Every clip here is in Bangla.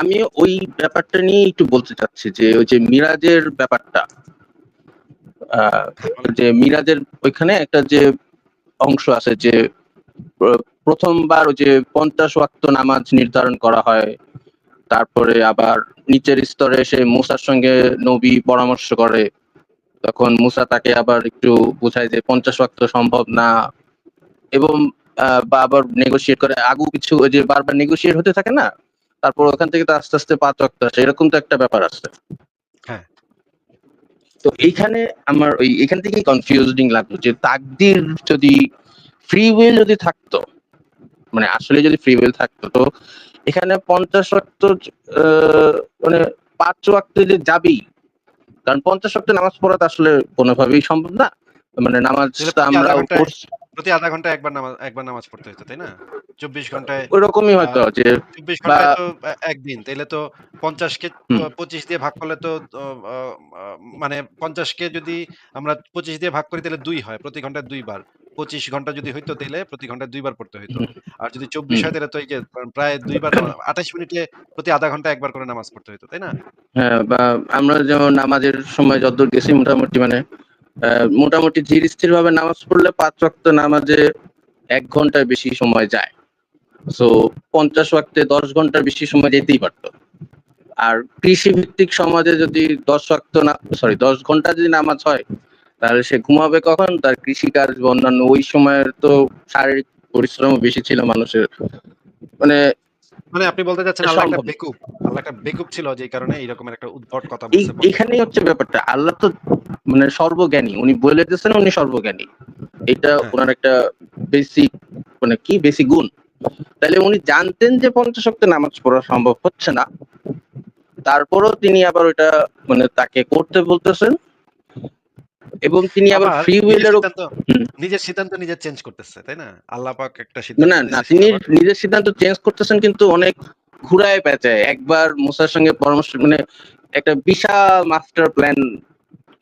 আমি ওই ব্যাপারটা নিয়ে একটু বলতে চাচ্ছি যে, ওই যে মিরাজের ব্যাপারটা যে মিরাজের ওইখানে একটা যে অংশ আছে যে প্রথমবার ওই যে পঞ্চাশ ওয়াক্ত নামাজ নির্ধারণ করা হয়, তারপরে আবার নিচের স্তরে এসে মুসার সঙ্গে নবী পরামর্শ করে, তখন মুসা তাকে আবার একটু বোঝায় যে পঞ্চাশ ওয়াক্ত সম্ভব না, এবং বা আবার নেগোশিয়েট করে আগু কিছু ওই যে বারবার নেগোশিয়েট হতে থাকে না তারপর ওখান থেকে তো আস্তে আস্তে পাঁচ ওয়াক্ত আসে। এরকম তো একটা ব্যাপার আছে। হ্যাঁ। তো এইখানে আমার ওই এখান থেকেই কনফিউজিং লাগল যে তাকদির যদি ফ্রি উইল যদি থাকতো মানে আসলে যদি ফ্রি উইল থাকতো তো এখানে পঞ্চাশ আহ, মানে পাঁচ ওয়াক্ত যে যাবেই কারণ পঞ্চাশ ওয়াক্ত নামাজ পড়া তো আসলে কোনোভাবেই সম্ভব না। মানে নামাজ আমরা প্রতি আধা ঘন্টায় একবার নামাজ একবার নামাজ পড়তে হতো তাই না? চব্বিশ ঘন্টায় ওইরকমই হয়তো যে চব্বিশ ঘন্টায় তো একদিন। তাইলে তো পঞ্চাশ কে পঁচিশ দিয়ে ভাগ করলে তো মানে পঞ্চাশ কে যদি আমরা পঁচিশ দিয়ে ভাগ করি তাহলে দুই হয় প্রতি ঘন্টায় দুইবার। পঁচিশ ঘণ্টা যদি হইতো তাহলে প্রতি ঘন্টায় দুইবার পড়তে হইতো। আর যদি চব্বিশ। হয় তাহলে তো এই যে প্রায় দুইবার আঠাশ মিনিটে প্রতি আধা ঘণ্টা একবার করে নামাজ পড়তে হইতো তাই না? হ্যাঁ বা আমরা যেমন নামাজের সময় যতদূর গেছি মোটামুটি মানে মোটামুটি ধীর স্থির ভাবে নামাজ পড়লে পাঁচ ওয়াক্ত নামাজে এক ঘণ্টার বেশি সময় যায়। সো পঞ্চাশ ওয়াক্তে দশ ঘণ্টার বেশি সময় যেতেই পারতো। আর কৃষি ভিত্তিক সমাজে যদি দশ ওয়াক্ত না সরি দশ ঘণ্টা যদি নামাজ হয়, তাহলে সে ঘুমাবে কখন? তার কৃষিকাজ বা অন্যান্য, ওই সময়ের তো শারীরিক পরিশ্রম বেশি ছিল মানুষের। মানে মানে আপনি বলতে চাচ্ছেন আল্লাহ একটা বেকুব আল্লাহ একটা বেকুব ছিল যে কারণে এইরকমের একটা উদ্ভট কথা বলছে এখানেই হচ্ছে ব্যাপারটা। আল্লাহ তো মানে সর্বজ্ঞানী। উনি বলে দিয়েছেন উনি সর্বজ্ঞানী। এটা হ্যাঁ। ওনার একটা বেসিক মানে কি? বেসিক গুণ। তাহলে উনি জানতেন যে পঞ্চাশ শক্তি নামাজ পড়া সম্ভব হচ্ছে না। তারপরও তিনি আবার ওইটা মানে তাকে করতে বলতেছেন। এবং তিনি আবার ফ্রি উইলের নিজের সিদ্ধান্ত নিজে চেঞ্জ করতেছে তাই না? আল্লাহ পাক একটা সিদ্ধান্ত না নিয়েছে তিনি নিজের সিদ্ধান্ত চেঞ্জ করতেছেন কিন্তু অনেক ঘুরায় পেঁচায়। একবার মুসার সঙ্গে পরামর্শ মানে একটা বিশাল মাস্টার প্ল্যান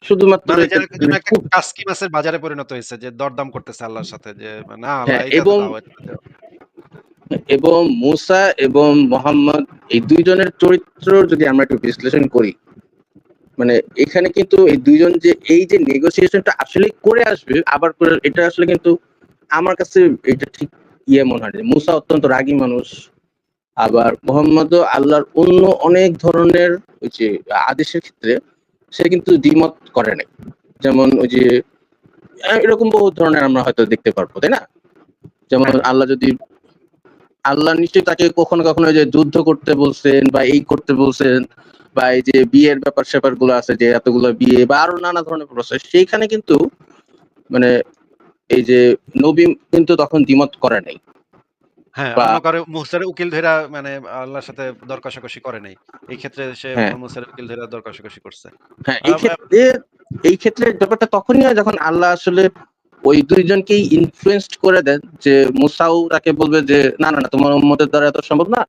শুধুমাত্র মানে কাসকি মাছের বাজারে পরিণত হয়েছে যে দরদাম করতেছে আল্লাহর সাথে যে না হ্যাঁ, এবং- এবং মুসা এবং মোহাম্মদ এই দুইজনের চরিত্র যদি আমরা একটু বিশ্লেষণ করি মানে এখানে কিন্তু এই দুইজন যে, এই যে নেগোসিয়েশনটা আসলে করে আসবে, আবার করে এটা আসলে কিন্তু আমার কাছে এটা ঠিক ইয়ে মনে হয় মুসা অত্যন্ত রাগী মানুষ, আবার মোহাম্মদ আল্লাহর অন্য অনেক ধরনের ওই যে আদেশের ক্ষেত্রে সে কিন্তু দ্বিমত করে নাই। যেমন ওই যে এরকম বহু ধরনের আমরা হয়তো দেখতে পারব, তাই না? যেমন আল্লাহ যদি, আল্লাহ নিশ্চয়ই তাকে কখনো কখনো যে যুদ্ধ করতে বলছেন বা এই করতে বলছেন বা এই যে বিয়ের ব্যাপার স্যাপারগুলো আছে যে এতগুলো বিয়ে বা আরও নানা ধরনের প্রসেস সেইখানে কিন্তু মানে এই যে নবী কিন্তু তখন দ্বিমত করে নাই। হ্যাঁ বা- অন্য কারও মুসার উকিল ধরা মানে আল্লাহর সাথে দরকষাকষি করে নাই। এই ক্ষেত্রে সে হ্যাঁ। উকিল ধরা দর করছে। হ্যাঁ এই ক্ষেত্রে এই ক্ষেত্রে ব্যাপারটা তখনই হয় যখন আল্লাহ আসলে ওই দুইজনকেই ইনফ্লুয়েন্সড করে দেন যে মুসাও তাকে বলবে যে না না না তোমার উম্মতের দ্বারা এত সম্ভব না।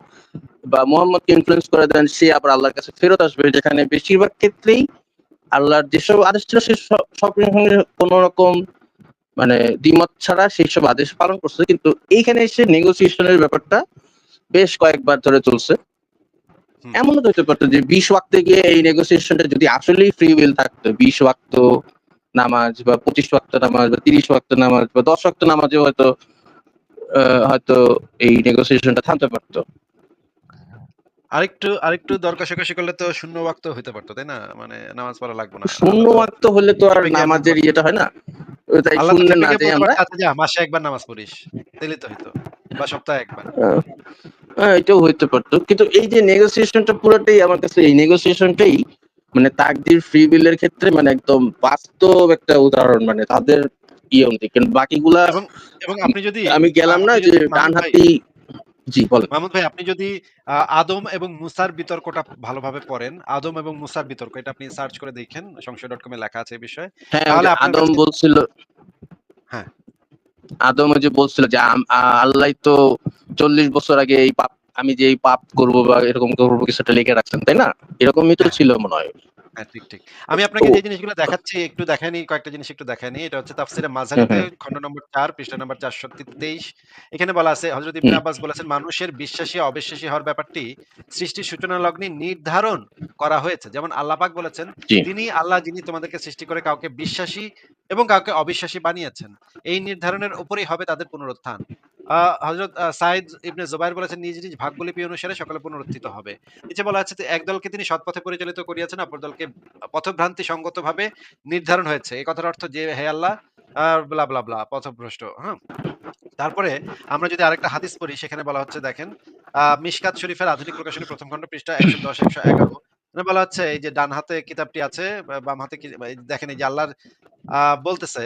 বা মোহাম্মদকে ইনফ্লুয়েন্স করে দেন সে আবার আল্লাহর কাছে ফেরত আসবে। যেখানে বেশিরভাগ ক্ষেত্রেই আল্লাহর যেসব আদেশ ছিল সে সব- কোন রকম মানে দ্বিমত ছাড়া সেই সব আদেশ পালন করছে। কিন্তু এইখানে এসে নেগোসিয়েশনের ব্যাপারটা বেশ কয়েকবার ধরে চলছে। এমনও হতে পারতো যে বিশ ওয়াক্তে গিয়ে এই নেগোসিয়েশনটা যদি আসলেই ফ্রি উইল থাকতো বিশ ওয়াক্ত নামাজ বা পঁচিশ ওয়াক্ত নামাজ বা তিরিশ ওয়াক্ত নামাজ বা দশ ওয়াক্ত নামাজে হয়তো হয়তো এই নেগোসিয়েশনটা থামতে পারতো। আরেকটু আরেকটু দর কষাকষি করলে তো শূন্য ওয়াক্ত হইতে পারতো তাই না? মানে নামাজ পড়া লাগবে না। শূন্য ওয়াক্ত হলে তো আর নামাজের ইয়েটা হয় না। তাই শূন্য না যাই আমরা আচ্ছা যা মাসে একবার নামাজ পড়িস তাইলে তো হইতো বা সপ্তাহে একবার। আহ, এটাও হইতে পারতো। কিন্তু এই যে নেগোসিয়েশনটা পুরোটাই আমার কাছে এই নেগোসিয়েশনটাই মানে তাকদির ফ্রি বিলের ক্ষেত্রে মানে একদম বাস্তব একটা উদাহরণ মানে তাদের ইয়ে অনুযায়ী। কিন্তু বাকিগুলা এবং আপনি যদি আমি গেলাম না যে ডান হাতি জি বলেন। মাহমুদ ভাই আপনি যদি আদম এবং মুসার বিতর্কটা ভালোভাবে পড়েন আদম এবং মুসার বিতর্ক এটা আপনি সার্চ করে দেখেন সংশয় ডট কমে লেখা আছে এই বিষয়ে। হ্যাঁ তাহলে আদম বলছিল হ্যাঁ। আদম ওই যে বলছিল যে আল্লাহ তো চল্লিশ বছর আগে এই পাপ আমি যে এই পাপ করব বা এরকম করব কিছুটা লিখে রাখছেন তাই না এরকমই তো হ্যাঁ। ছিল মনে হয় হ্যাঁ, ঠিক, ঠিক। আমি আপনাকে যে জিনিসগুলো দেখাচ্ছি একটু দেখে নিই, কয়েকটা জিনিস একটু দেখে নিই। এটা হচ্ছে তাফসিরে মাঝারিতে খন্ড নম্বর ৪ পৃষ্ঠা নম্বর ৪২৩ এখানে বলা আছে হযরত ইবনে আব্বাস বলেছেন, "মানুষের বিশ্বাসী অবিশ্বাসী হওয়ার ব্যাপারটি সৃষ্টির সূচনা লগ্নে নির্ধারণ করা হয়েছে।" যেমন আল্লাহ পাক বলেছেন, "তিনি আল্লাহ যিনি তোমাদেরকে সৃষ্টি করে কাউকে বিশ্বাসী এবং কাউকে অবিশ্বাসী বানিয়েছেন। এই নির্ধারণের উপরেই হবে তাদের পুনরুত্থান।" আ সাইদ ইবনে বলেছেন, "নিজ, নিজ অনুসারে সকলে পুনরুত্থিত হবে।" নিচে বলা আছে যে, "এক দলকে তিনি পরিচালিত করিয়াছেন, অপর দলকে পথভ্রান্তি নির্ধারণ হয়েছে।" কথার অর্থ যে, "হে আল্লাহ" ব্লা, ব্লা, ব্লা পথভ্রষ্ট। হ্যাঁ? তারপরে আমরা যদি আরেকটা হাদিস পড়ি সেখানে বলা হচ্ছে দেখেন, মিশকাত শরীফের আধুনিক প্রকাশনী প্রথম খণ্ড পৃষ্ঠা ১১০, ১১১ এখানে বলা হচ্ছে এই যে ডান হাতে কিতাবটি আছে, বাম হাতে দেখেন এই যে আল্লাহর বলতেছে,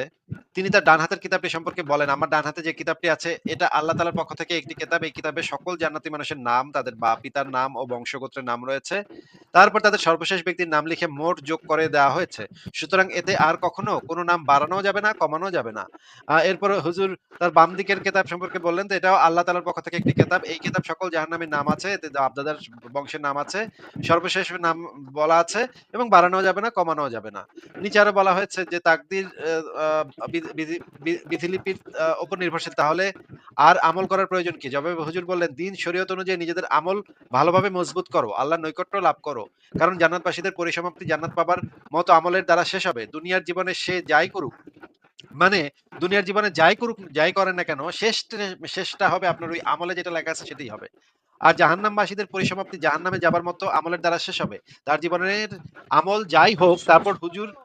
তিনি তার ডান হাতের কিতাবটি সম্পর্কে বলেন, "আমার ডান হাতে যে কিতাবটি আছে এটা আল্লাহ তালার পক্ষ থেকে একটি কিতাব। এই কিতাবে সকল জান্নাতি মানুষের নাম, তাদের বা পিতার নাম ও বংশগোত্রের নাম রয়েছে। তারপর তাদের সর্বশেষ ব্যক্তির নাম লিখে মোট যোগ করে দেওয়া হয়েছে। সুতরাং এতে আর কখনো কোনো নাম বাড়ানোও যাবে না, কমানোও যাবে না।" এরপরে হুজুর তার বাম দিকের কেতাব সম্পর্কে বললেন, তো এটাও আল্লাহ তাআলার পক্ষ থেকে একটি কেতাব। এই কিতাব সকল জাহান্নামীর নাম আছে, এতে বাপ-দাদার বংশের নাম আছে, সর্বশেষ নাম বলা আছে এবং বাড়ানো যাবে না, কমানো যাবে না। নিচে আরও বলা হয়েছে যে তাকদির বিধিলিপির উপর নির্ভরশীল। তাহলে আর আমল করার প্রয়োজন কি? জবাবে হুজুর বললেন, "দিন শরীয়ত অনুযায়ী নিজেদের আমল ভালোভাবে মজবুত করো, আল্লাহর নৈকট্য লাভ করো। কারণ জান্নাতবাসীদের পরিসমাপ্তি জান্নাত পাবার মতো আমলের দ্বারা শেষ হবে। দুনিয়ার জীবনে সে যাই করুক, মানে দুনিয়ার জীবনে যাই করুক, যাই করেন না কেন, শেষ শেষটা হবে আপনার ওই আমলে যেটা লেখা আছে সেটাই হবে। আর জাহান্নামবাসীদের পরিসমাপ্তি জাহান্নামে যাবার মতো আমলের দ্বারা শেষ হবে। তার জীবনের আমল যাই হোক, তারপর হুজুর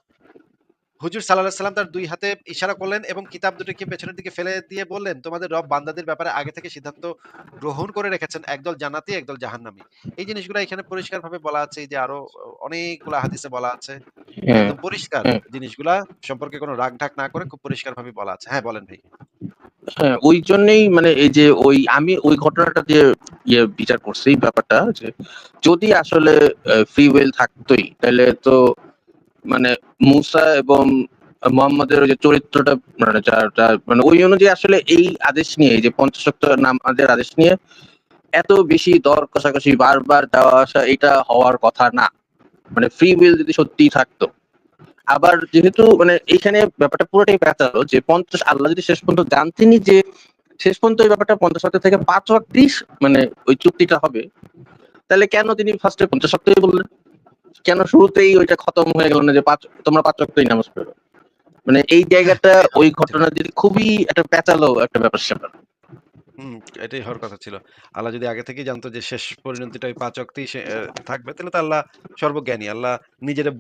হুজুর আলাইহি সাল্লাম তার ২ হাতে ইশারা করলেন এবং কিতাব দুটিকে পেছনের দিকে ফেলে দিয়ে বললেন, "তোমাদের রব বান্দাদের ব্যাপারে আগে থেকে সিদ্ধান্ত গ্রহণ করে রেখেছেন। একদল জান্নাতি, একদল জাহান্নামী।" এই জিনিসগুলা এখানে পরিষ্কারভাবে বলা আছে। যে আরও অনেকগুলা হাদিসে বলা আছে। হ্যাঁ, পরিষ্কার হ্যাঁ। জিনিসগুলা সম্পর্কে কোনো রাগ-ঢাক না করে খুব পরিষ্কারভাবে বলা আছে। হ্যাঁ, বলেন ভাই। হ্যাঁ, ওই জন্যই মানে এই যে ওই আমি ওই ঘটনাটা দিয়ে ইয়ে বিচার করছি ব্যাপারটা যে যদি আসলে ফ্রি উইল থাকতই তাহলে তো মানে মূসা এবং মুহাম্মাদের ওই যে চরিত্রটা মানে মানে ওই অনুযায়ী আসলে এই আদেশ নিয়ে, এই যে ৫০ ওয়াক্ত নামাজের আদেশ নিয়ে এত বেশি দর কষাকষি, বারবার যাওয়া আসা এটা হওয়ার কথা না। মানে ফ্রি উইল যদি সত্যি থাকতো। আবার যেহেতু মানে এইখানে ব্যাপারটা পুরোটাই প্যাঁচালো, যে ৫০ আল্লাহ যদি শেষ পর্যন্ত জানতেনই যে শেষ পর্যন্ত এই ব্যাপারটা ৫০ ওয়াক্ত থেকে ৫ ওয়াক্তই মানে ওই চুক্তিটা হবে। তাহলে কেন তিনি ফার্স্টে ৫০ ওয়াক্তই বললেন? কেন শুরুতেই ওইটা খতম হয়ে গেল না যে পাঁচ তোমরা ৫ ওয়াক্তই নামাজ পড়ো? মানে এই জায়গাটা, ওই ঘটনা যদি খুবই একটা প্যাঁচালো একটা ব্যাপার-স্যাপার। হুম, এটাই হওয়ার কথা ছিল। আল্লাহ যদি আগে থেকেই জানতো যে শেষ পরিণতিটা ওই ৫ ওয়াক্তেই সে থাকবে তাহলে তো আল্লাহ সর্বজ্ঞানী। আল্লাহ নিজেরে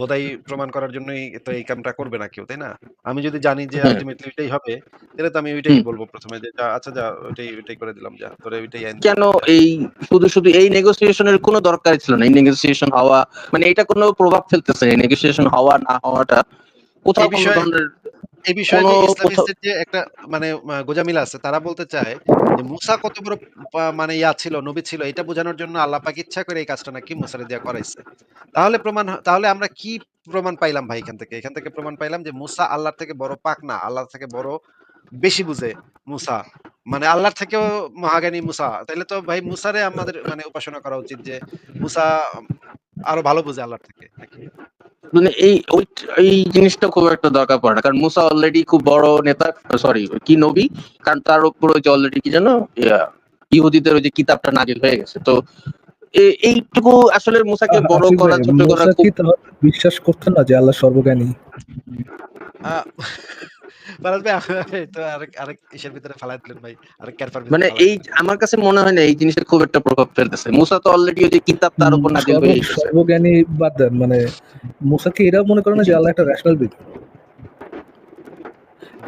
বোধাই প্রমাণ করার জন্যই তো এই কামটা করবে না কেউ, তাই না? আমি যদি জানি যে হ্যাঁ। আল্টিমেটলি ওইটাই হবে, তাহলে তো আমি ওইটাই বলব প্রথমে ১ম যে, আচ্ছা যা ওইটাই ওইটাই করে দিলাম যা। তোরে ওইটাই কেন এই শুধু, শুধু এই নেগোসিয়েশন এর কোনো দরকারই ছিল না। এই নেগোসিয়েশন হওয়া মানে এটা কোনো প্রভাব ফেলতেছে এই নেগোসিয়েশন হওয়া না হওয়াটা কোথাও কোনো ধরনের এই বিষয়ে যে একটা মানে গোঁজামিল আছে তারা বলতে চায় যে মুসা কত বড় মানে ইয়া ছিল, নবী ছিল এটা বোঝানোর জন্য আল্লাহ পাক ইচ্ছা করে এই কাজটা নাকি মুসারে দিয়া করাইছে। তাহলে প্রমাণ তাহলে আমরা কি প্রমাণ পাইলাম ভাই এখান থেকে? এখান থেকে প্রমাণ পাইলাম যে মুসা আল্লাহর থেকে বড় পাক না, আল্লাহর থেকে বড় বেশি বুঝে মুসা। মানে আল্লাহর থেকেও মহাজ্ঞানী মুসা। তাইলে তো ভাই মুসারে আমাদের মানে উপাসনা করা উচিত যে মুসা আরও ভালো বুঝে আল্লাহর থেকে নাকি? মানে এই ওই এই জিনিসটা খুব একটা দরকার পড়ে না। কারণ মুসা অলরেডি খুব বড় নেতা সরি কি নবী কারণ তার উপর ওই যে অলরেডি কি জানো ইহুদিদের ওই যে কিতাবটা নাজিল হয়ে গেছে। তো এ এইটুকু আসলে মুসাকে বড় করা ছোট করা বিশ্বাস করতেন না যে আল্লাহ সর্বজ্ঞানী? মানে এই আমার কাছে মনে হয় না এই জিনিসটা খুব একটা প্রভাব ফেলতেছে। মুসা তো অলরেডি ওই যে কিতাব তার উপর হয়ে গেছে। সর্বজ্ঞানী বাদ দেন মানে মুসা কি এটাও মনে করে না যে আল্লাহ একটা রেশনাল বিং?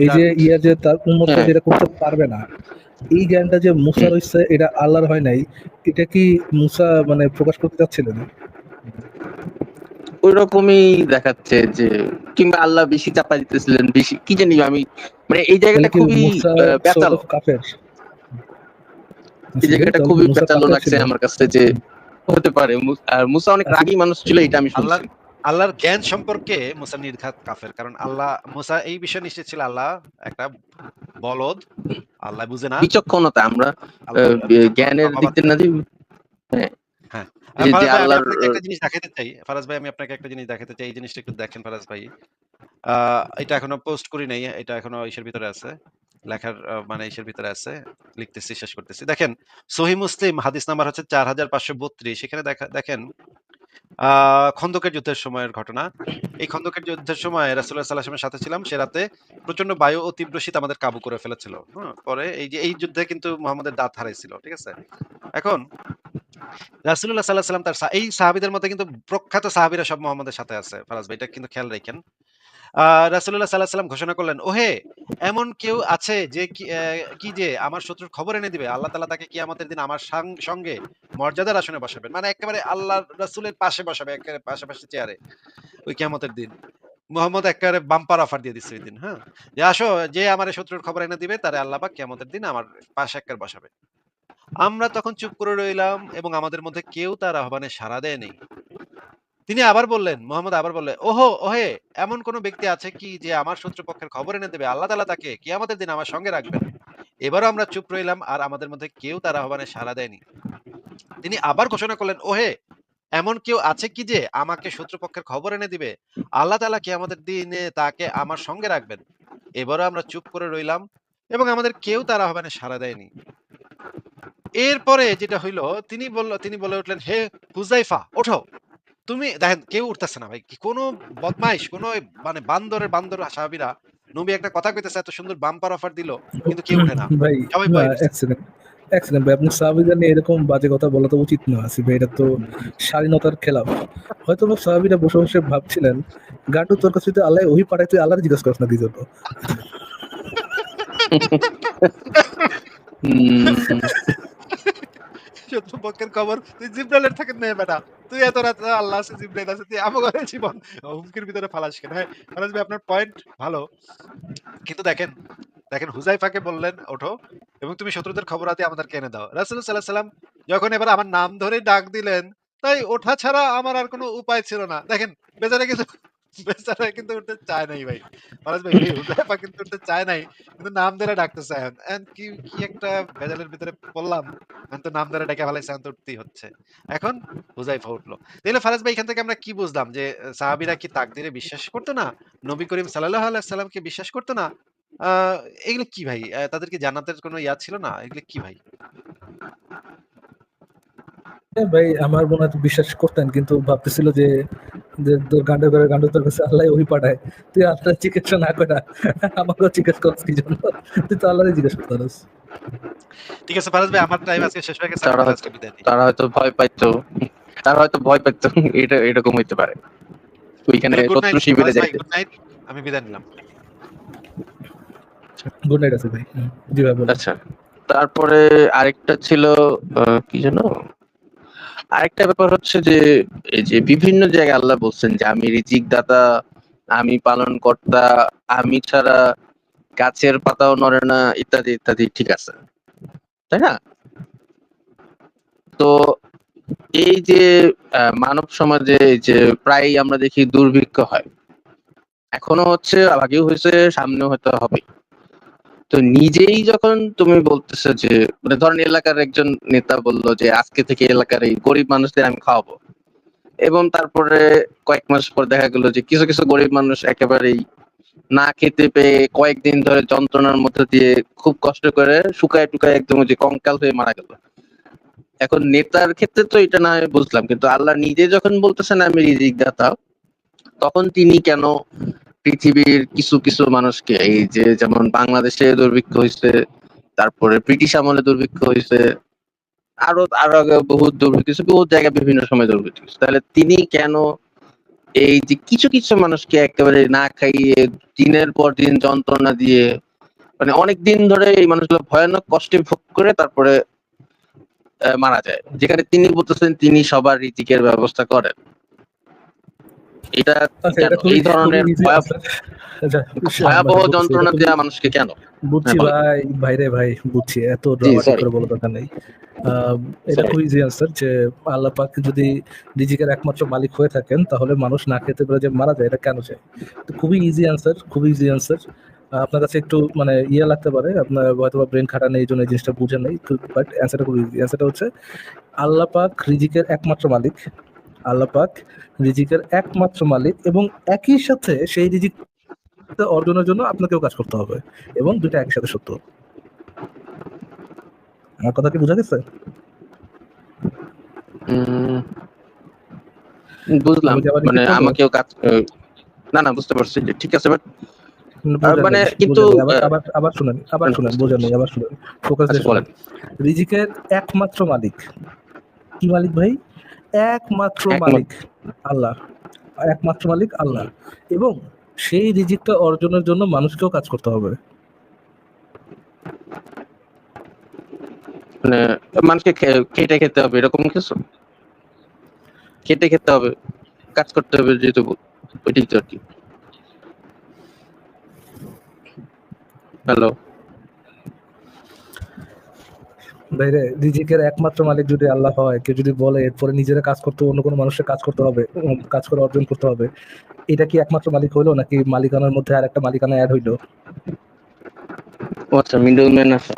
এই যে ইয়া যে তার উম্মতকে হ্যাঁ। যেটা করতে পারবে না, এই জ্ঞানটা যে মুসার হুম। হইছে এটা আল্লাহর হয় নাই, এটা কি মুসা মানে প্রকাশ করতে চাচ্ছিলেন? ওইরকমই দেখাচ্ছে যে কিংবা আল্লাহ বেশি চাপা দিতেছিলেন বেশি কি জানি আমি মানে এই জায়গাটা খুবই কাফের? এই জায়গাটা খুবই কাফের লাগছে আমার কাছে যে হতে পারে। আর মুসা অনেক রাগী মানুষ ছিল এটা আমি আল্লাহর শুনছি। আল্লাহর জ্ঞান সম্পর্কে মুসা নির্ঘাত কাফের। কারণ আল্লাহ মুসা এই বিষয়ে নিশ্চিত ছিল আল্লাহ একটা বলদ। আল্লাহ বুঝে না। বিচক্ষণতা আমরা জ্ঞানের দিক। দিয়ে না হ্যাঁ। আর যে- যে ফারাজ ভাই আমি আল্লাহর- আপনাকে একটা জিনিস দেখাতে চাই। ফারাজ ভাই আমি আপনাকে একটা জিনিস দেখাতে চাই। এই জিনিসটা একটু দেখেন ফারাজ ভাই। আহ এটা এখনও পোস্ট করি নাই। এটা এখনও ইসের ভিতরে আছে। লেখার মানে ইসের ভিতরে আছে। লিখতেছি, শেষ করতেছি। দেখেন সহিহ মুসলিম হাদিস নাম্বার হচ্ছে ৪৫৩২ সেখানে দেখা দেখেন খন্দকের যুদ্ধের সময়ের ঘটনা। এই খন্দকের যুদ্ধের সময় রাসূলুল্লাহ সাল্লাল্লাহু সাথে ছিলাম। সে রাতে প্রচণ্ড বায়ু ও তীব্র শীত আমাদের কাবু করে ফেলেছিল। হুম? পরে এই যে এই যুদ্ধে কিন্তু মুহাম্মদের দাঁত হারাইছিল। ঠিক আছে? এখন রাসূলুল্লাহ সাল্লাল্লাহু আলাইহি ওয়াসাল্লাম তার এই সাহাবীদের মধ্যে কিন্তু প্রখ্যাত সাহাবীরা সব মুহাম্মদের সাথে আছে। ফারাজ ভাই এটা কিন্তু খেয়াল রাইখেন। আ রাসূলুল্লাহ সাল্লাল্লাহু আলাইহি ঘোষণা করলেন, "ওহে! এমন কেউ আছে যে কি যে আমার শত্রুর খবর এনে দিবে। আল্লাহ তাআলা তাকে কিয়ামতের দিন আমার সঙ্গে মর্যাদার আসনে বসাবেন।" মানে একেবারে আল্লাহর রাসূলের পাশে বসাবে একেবারে পাশাপাশি চেয়ারে। ওই কিয়ামতের দিন। মোহাম্মদ একেবারে বাম্পার অফার দিয়ে দিচ্ছে ওই দিন হ্যাঁ? যে আসো যে আমার শত্রুর খবর এনে দিবে তারে আল্লাহ পাক কিয়ামতের দিন আমার পাশে একবার বসাবে। আমরা তখন চুপ করে রইলাম এবং আমাদের মধ্যে কেউ তার আহ্বানে সাড়া দেয়নি। তিনি আবার বললেন, মুহাম্মদ আবার বললেন, "ওহো! ওহে! এমন কোন ব্যক্তি আছে কি যে আমার শত্রুপক্ষের খবর এনে দেবে? আল্লাহ তাআলা তাকে কিয়ামতের দিন আমার সঙ্গে রাখবেন।" এবারও আমরা চুপ রইলাম আর আমাদের মধ্যে কেউ তার আহ্বানে সাড়া দেয়নি। তিনি আবার ঘোষণা করলেন, "ওহে! এমন কেউ আছে কি যে আমাকে শত্রুপক্ষের খবর এনে দিবে? আল্লাহ তালা কি আমাদের দিনে তাকে আমার সঙ্গে রাখবেন।" এবারও আমরা চুপ করে রইলাম এবং আমাদের কেউ তার আহ্বানে সাড়া দেয়নি। এরপরে যেটা হইল তিনি বলল তিনি বলে উঠলেন, "হে হুযাইফা ওঠো।" তুমি দেখেন কেউ উঠতেছে না ভাই। কি কোন বদমাইশ কোন মানে বান্দরের বান্দর সাহাবীরা নবী একটা কথা কইতেছে এত সুন্দর বাম্পার অফার দিল কিন্তু কেউ উঠে না। ভাই সবাই ভয় ভাই আপনি সাহাবীদের নিয়ে এরকম বাজে কথা বলা তো উচিত না আসিফ ভাই এটা তো স্বাধীনতার খেলাফ হয়তো বা সাহাবীরা বসে বসে ভাবছিলেন গাটু তোর কাছে যদি আল্লাহ ওহি পাঠায় তুই আল্লাহর জিজ্ঞেস করিস না কি জন্য হুম, খবর তুই থেকে নে বেটা। তুই এত রাত আল্লাহ আছে জিব্রাইল আছে তুই আমাকে জীবন হুমকির ভিতরে ফালাস কেন? হ্যাঁ, আপনার পয়েন্ট ভালো। কিন্তু দেখেন, দেখেন হুযাইফাকে বললেন ওঠো এবং তুমি শত্রুদের খবর আদি আমাদেরকে দাও। রাসূলুল্লাহ সাল্লাল্লাহু আলাইহি ওয়াসাল্লাম যখন এবার আমার নাম ধরে ডাক দিলেন, তাই ওঠা ছাড়া আমার আর কোনো উপায় ছিল না। দেখেন বেচারা কিন্তু এখন। উঠল। তাইলে ফারাজ ভাই, এখান থেকে আমরা কি বুঝলাম যে সাহাবীরা কি তাকদীরে বিশ্বাস করতো না? নবী করিম সাল্লাল্লাহু আলাইহি সাল্লামকে বিশ্বাস করতো না? এগুলো কি ভাই? অ্যা তাদের কি জান্নাতের কোনো ইয়া ছিল না? এগুলো কি ভাই? ভাই, আমার মনে হয় বিশ্বাস করতেন, কিন্তু ভাবতেছিল যে যে তোর গান্ডে করে গান্ডে তোর কাছে আল্লাহ ওহি পাঠায়। তুই আল্লাহ চিকিৎসা না করে আমাকেও জিজ্ঞেস করছ কি জন্য। তুই তো আল্লাহরই জিজ্ঞেস করতে পারিস। ঠিক আছে ফারাজ ভাই আমার টাইম আজকে শেষ হয়ে গেছে। তারা হয়তো তারা হয়তো ভয় পাইতো। তারা হয়তো ভয় পাইতো এটা এরকম হইতে পারে। ওইখানে শত্রু শিবিরে যাইতে। Good night. আমি বিদায় নিলাম। গুড নাইট আছে ভাই। জি ভাই আচ্ছা তারপরে আরেকটা ছিল আহ, কি যেন? আরেকটা ব্যাপার হচ্ছে যে, এই যে বিভিন্ন জায়গায় আল্লাহ বলছেন যে, আমি রিজিক দাতা আমি পালন কর্তা আমি ছাড়া গাছের পাতাও নড়ে না, ইত্যাদি ইত্যাদি, ঠিক আছে। তাই না? তো এই যে মানব সমাজে যে প্রায় আমরা দেখি দুর্ভিক্ষ হয়। এখনও হচ্ছে, আগেও হয়েছে, সামনেও হয়তো হবে তো নিজেই যখন তুমি বলতেছো যে মানে ধরেন এলাকার একজন নেতা বলল যে, আজকে থেকে এলাকার এই গরিব মানুষদের আমি খাওয়াবো। এবং তারপরে কয়েক মাস পর দেখা গেল যে, কিছু কিছু গরিব মানুষ একেবারেই না খেতে পেয়ে কয়েকদিন ধরে যন্ত্রণার মধ্যে দিয়ে খুব কষ্ট করে শুকায় টুকায় একদম যে কঙ্কাল হয়ে মারা গেল। এখন নেতার ক্ষেত্রে তো এটা না বুঝলাম, কিন্তু আল্লাহ নিজে যখন বলতেছেন, আমি রিজিক দাতা তখন তিনি কেন পৃথিবীর কিছু কিছু মানুষকে, এই যে যেমন বাংলাদেশে দুর্ভিক্ষ হয়েছে তারপরে ব্রিটিশ আমলে দুর্ভিক্ষ হয়েছে আরও আরও আগে বহু দুর্ভিক্ষ হয়েছে বহু জায়গায় বিভিন্ন সময় দুর্ভিক্ষ হয়েছে তাহলে তিনি কেন এই যে কিছু কিছু মানুষকে একেবারে না খাইয়ে দিনের পর দিন যন্ত্রণা দিয়ে মানে অনেক দিন ধরে এই মানুষগুলো ভয়ানক কষ্টে ভোগ করে তারপরে মারা যায়। যেখানে তিনি বলতেছেন তিনি সবার রিজিকের ব্যবস্থা করেন। এটা আচ্ছা এই ধরনের ভয়াবহ-। আচ্ছা, ভয়াবহ যন্ত্রণা দেওয়া মানুষকে কেন? বুঝছি হ্যাঁ, ভাই ভাইরে ভাই বুঝছি এত করে বলার দরকার নেই। এটা Sorry. খুব ইজি আনসার যে আল্লাহ পাক যদি রিজিকের একমাত্র মালিক হয়ে থাকেন তাহলে মানুষ না খেতে পেরে যে মারা যায় এটা কেন চায়? তো খুবই ইজি আনসার খুবই ইজি আনসার আপনার কাছে একটু মানে ইয়ে লাগতে পারে আপনার হয়তো ব্রেন খাটানো এই জন্য এই জিনিসটা বুঝেন নাই বাট অ্যান্সারটা খুব ইজি অ্যান্সারটা হচ্ছে আল্লাহ পাক রিজিকের একমাত্র মালিক। আল্লাহ পাক রিজিকের একমাত্র মালিক এবং একই সাথে সেই রিজিক অর্জনের জন্য আপনাকেও কাজ করতে হবে এবং দুটো একসাথে সত্য। আমার কথা কি বোঝা গেছে? বুঝলাম। মানে আমাকেও কাজ না না বুঝতে পারছি। ঠিক আছে বাট মানে কিন্তু, আবার আবার শুনেন আবার শুনেন বুঝতে বোঝেন আবার শুনেন। ফোকাস আচ্ছা রিজিকের একমাত্র মালিক। কি মালিক ভাই? একমাত্র। মালিক আল্লাহ। একমাত্র মালিক আল্লাহ। এবং সেই রিজিকটা অর্জনের জন্য মানুষকেও কাজ করতে হবে। মানে মানুষকে খেটে খেতে হবে এরকম কিছু? খেটে খেতে হবে কাজ করতে হবে যেহেতু ওইটাই তো আর কি। হ্যালো রিজিকের একমাত্র মালিক যদি আল্লাহ হয়, কেউ যদি বলে, এরপরে নিজেরা কাজ করতে, অন্য কোনো মানুষের কাজ করতে হবে কাজ করে অর্জন করতে হবে, এটা কি একমাত্র মালিক হইল, নাকি মালিকানার মধ্যে আর একটা মালিকানা অ্যাড হইল? আচ্ছা আছে।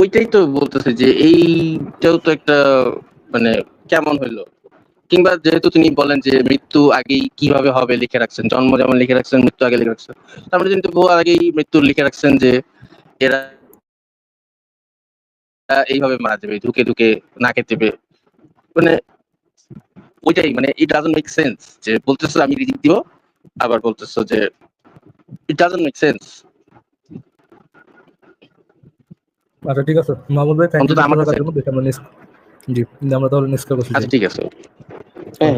ওইটাই তো বলতেছে যে এইটাও তো একটা মানে কেমন হইল? কিংবা যেহেতু তিনি বলেন যে মৃত্যু আগেই কীভাবে হবে লিখে রাখছেন, জন্ম যেমন লিখে রাখছেন, মৃত্যু আগে লিখে রাখছেন তারপরে কিন্তু বহু আগেই মৃত্যু লিখে রাখছেন যে এরা এইভাবে মারা যাবে ধুকে ধুকে নাকে চেপে। মানে ওইটাই মানে ইট ডাজন্ট মেক সেন্স যে বলতেছো আমি রিজিক দিব আবার বলতেছো যে ইট ডাজন্ট মেক সেন্স আচ্ছা ঠিক আছে। মাহমুদ ভাই থ্যাংক ইউ আমার কাছে। জি আমরা তাহলে নেক্সট করব আচ্ছা ঠিক আছে। হ্যাঁ